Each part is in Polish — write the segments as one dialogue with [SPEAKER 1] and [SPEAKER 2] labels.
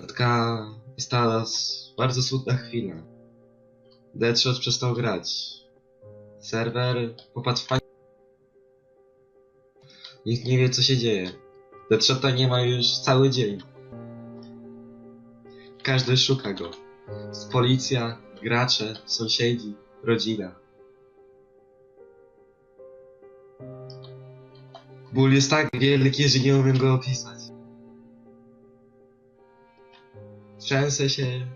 [SPEAKER 1] Taka stała bardzo smutna chwila. Deadshot przestał grać. Serwer popadł w panikę. Nikt nie wie co się dzieje. Deadshota nie ma już cały dzień. Każdy szuka go. Policja, gracze, sąsiedzi, rodzina. Ból jest tak wielki, że nie umiem go opisać. Trzęsę się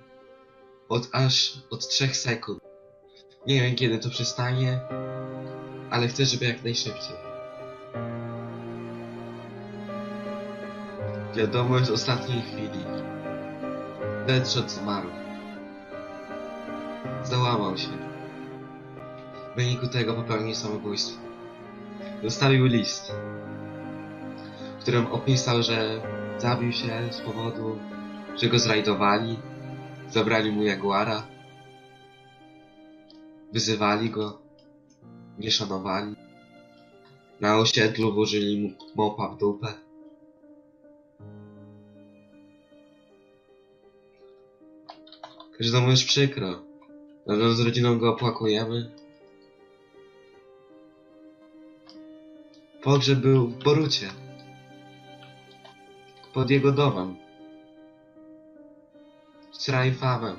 [SPEAKER 1] od aż od trzech sekund. Nie wiem kiedy to przestanie, ale chcę, żeby jak najszybciej. Wiadomość ostatniej chwili. Deadshot zmarł. Załamał się. W wyniku tego popełnił samobójstwo. Zostawił list, w którym opisał, że zabił się z powodu, że go zrajdowali, zabrali mu jaguara, wyzywali go, nie szanowali. Na osiedlu włożyli mu mopa w dupę. Każdemu jest przykro. Razem z rodziną go opłakujemy. Pogrzeb był w Borucie. Pod jego domem. Z Raifamem.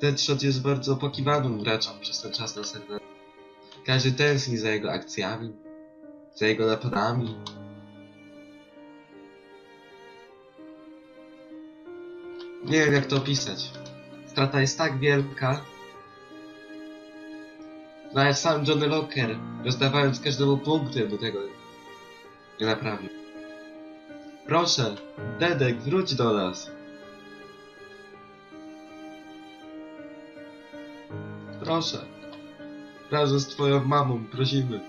[SPEAKER 1] Deadshot jest bardzo opłakiwanym graczem przez ten czas na serwerze. Każdy tęskni za jego akcjami, za jego napadami. Nie wiem jak to opisać. Strata jest tak wielka, nawet sam Johnny Locker, rozdawając każdemu punkty do tego, nie naprawił. Proszę, Dedek, wróć do nas! Proszę, razem z twoją mamą prosimy.